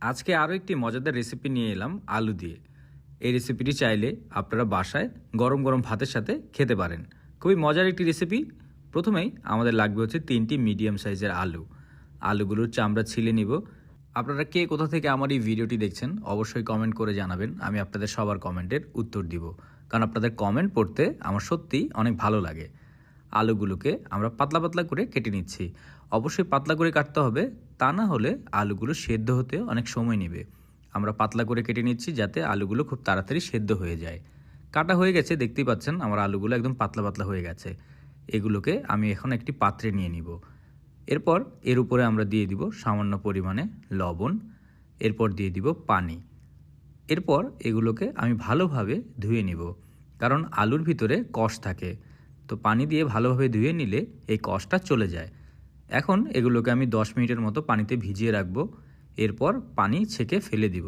আজকে আরও একটি মজাদার রেসিপি নিয়ে এলাম আলু দিয়ে। এই রেসিপিটি চাইলে আপনারা বাসায় গরম গরম ভাতের সাথে খেতে পারেন। খুবই মজার একটি রেসিপি প্রথমেই আমাদের লাগবে হচ্ছে তিনটি মিডিয়াম সাইজের আলু। আলুগুলোর চামড়া ছিলে নিব। আপনারা কে কোথা থেকে আমার এই ভিডিওটি দেখছেন, অবশ্যই কমেন্ট করে জানাবেন। আমি আপনাদের সবার কমেন্টের উত্তর দিব। কারণ আপনাদের কমেন্ট পড়তে আমার সত্যিই অনেক ভালো লাগে। আলুগুলোকে আমরা পাতলা পাতলা করে কেটে নিচ্ছি। অবশ্যই পাতলা করে কাটতে হবে, তা না হলে আলুগুলো সেদ্ধ হতে অনেক সময় নেবে। আমরা পাতলা করে কেটে নিচ্ছি যাতে আলুগুলো খুব তাড়াতাড়ি সেদ্ধ হয়ে যায়। কাটা হয়ে গেছে, দেখতেই পাচ্ছেন আমার আলুগুলো একদম পাতলা পাতলা হয়ে গেছে। এগুলোকে আমি এখন একটি পাত্রে নিয়ে নিব। এরপর এর উপরে আমরা দিয়ে দিব সামান্য পরিমাণে লবণ, এরপর দিয়ে দিব পানি। এরপর এগুলোকে আমি ভালোভাবে ধুয়ে নিব, কারণ আলুর ভিতরে কষ থাকে। তো পানি দিয়ে ভালোভাবে ধুয়ে নিলে এই কষটা চলে যায়। এখন এগুলোকে আমি 10 মিনিটের মতো পানিতে ভিজিয়ে রাখব। এরপর পানি ছেঁকে ফেলে দিব।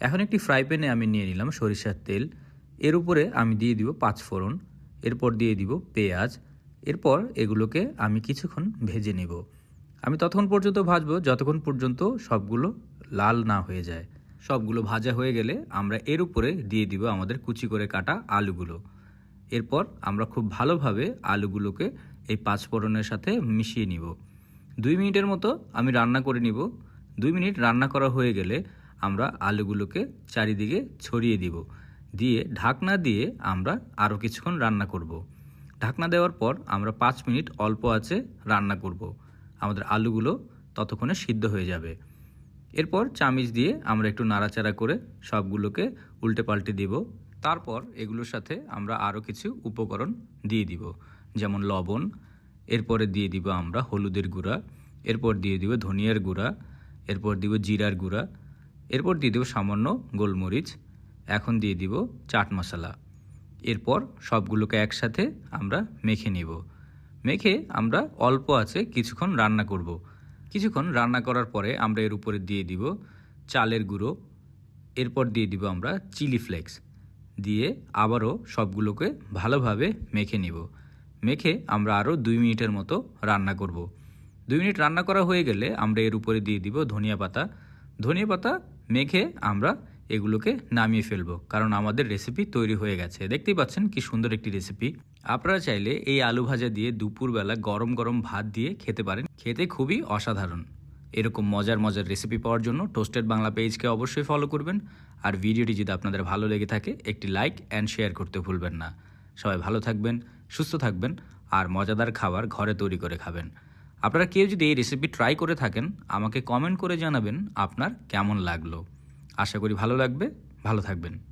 এখন একটি ফ্রাই প্যানে আমি নিয়ে নিলাম সরিষার তেল। এর উপরে আমি দিয়ে দিব পাঁচ ফোড়ন। এরপর দিয়ে দিব পেঁয়াজ। এরপর এগুলোকে আমি কিছুক্ষণ ভেজে নেব। আমি ততক্ষণ পর্যন্ত ভাজবো যতক্ষণ পর্যন্ত সবগুলো লাল না হয়ে যায়। সবগুলো ভাজা হয়ে গেলে আমরা এর উপরে দিয়ে দিব আমাদের কুচি করে কাটা আলুগুলো। এরপর আমরা খুব ভালোভাবে আলুগুলোকে এই পাঁচফোড়নের সাথে মিশিয়ে নিব। দুই মিনিটের মতো আমি রান্না করে নিব। দুই মিনিট রান্না করা হয়ে গেলে আমরা আলুগুলোকে চারিদিকে ছড়িয়ে দিব। দিয়ে ঢাকনা দিয়ে আমরা আরও কিছুক্ষণ রান্না করব। ঢাকনা দেওয়ার পর আমরা পাঁচ মিনিট অল্প আছে রান্না করব। আমাদের আলুগুলো ততক্ষণে সিদ্ধ হয়ে যাবে। এরপর চামিচ দিয়ে আমরা একটু নাড়াচাড়া করে সবগুলোকে উল্টে পাল্টে দিব। তারপর এগুলোর সাথে আমরা আরও কিছু উপকরণ দিয়ে দিব, যেমন লবণ, এরপরে দিয়ে দিব আমরা হলুদের গুঁড়া, এরপর দিয়ে দিব ধনিয়ার গুঁড়া, এরপর দিব জিরার গুঁড়া, এরপর দিয়ে দিব সামান্য গোলমরিচ, এখন দিয়ে দিব চাট মশলা। এরপর সবগুলোকে একসাথে আমরা মেখে নিব। মেখে আমরা অল্প আছে কিছুক্ষণ রান্না করব। কিছুক্ষণ রান্না করার পরে আমরা এর উপরে দিয়ে দিব চালের গুঁড়ো, এরপর দিয়ে দিব আমরা চিলি ফ্লেক্স। দিয়ে আবারও সবগুলোকে ভালোভাবে মেখে নিব। মেখে আমরা আরও দুই মিনিটের মতো রান্না করব। দুই মিনিট রান্না করা হয়ে গেলে আমরা এর উপরে দিয়ে দিব ধনিয়া পাতা। ধনিয়া পাতা মেখে আমরা এগুলোকে নামিয়ে ফেলব, কারণ আমাদের রেসিপি তৈরি হয়ে গেছে। দেখতেই পাচ্ছেন কি সুন্দর একটি রেসিপি আপনারা চাইলে এই আলু ভাজা দিয়ে দুপুরবেলা গরম গরম ভাত দিয়ে খেতে পারেন। খেতে খুবই অসাধারণ। এরকম মজার মজার রেসিপি পাওয়ার জন্য টোস্টেড বাংলা পেজকে অবশ্যই ফলো করবেন। আর ভিডিওটি যদি আপনাদের ভালো লেগে থাকে, একটি লাইক অ্যান্ড শেয়ার করতে ভুলবেন না। সবাই ভালো থাকবেন, সুস্থ থাকবেন, আর মজাদার খাবার ঘরে তৈরি করে খাবেন। আপনারা কেউ যদি এই রেসিপি ট্রাই করে থাকেন, আমাকে কমেন্ট করে জানাবেন আপনার কেমন লাগল। আশা করি ভালো লাগবে। ভালো থাকবেন।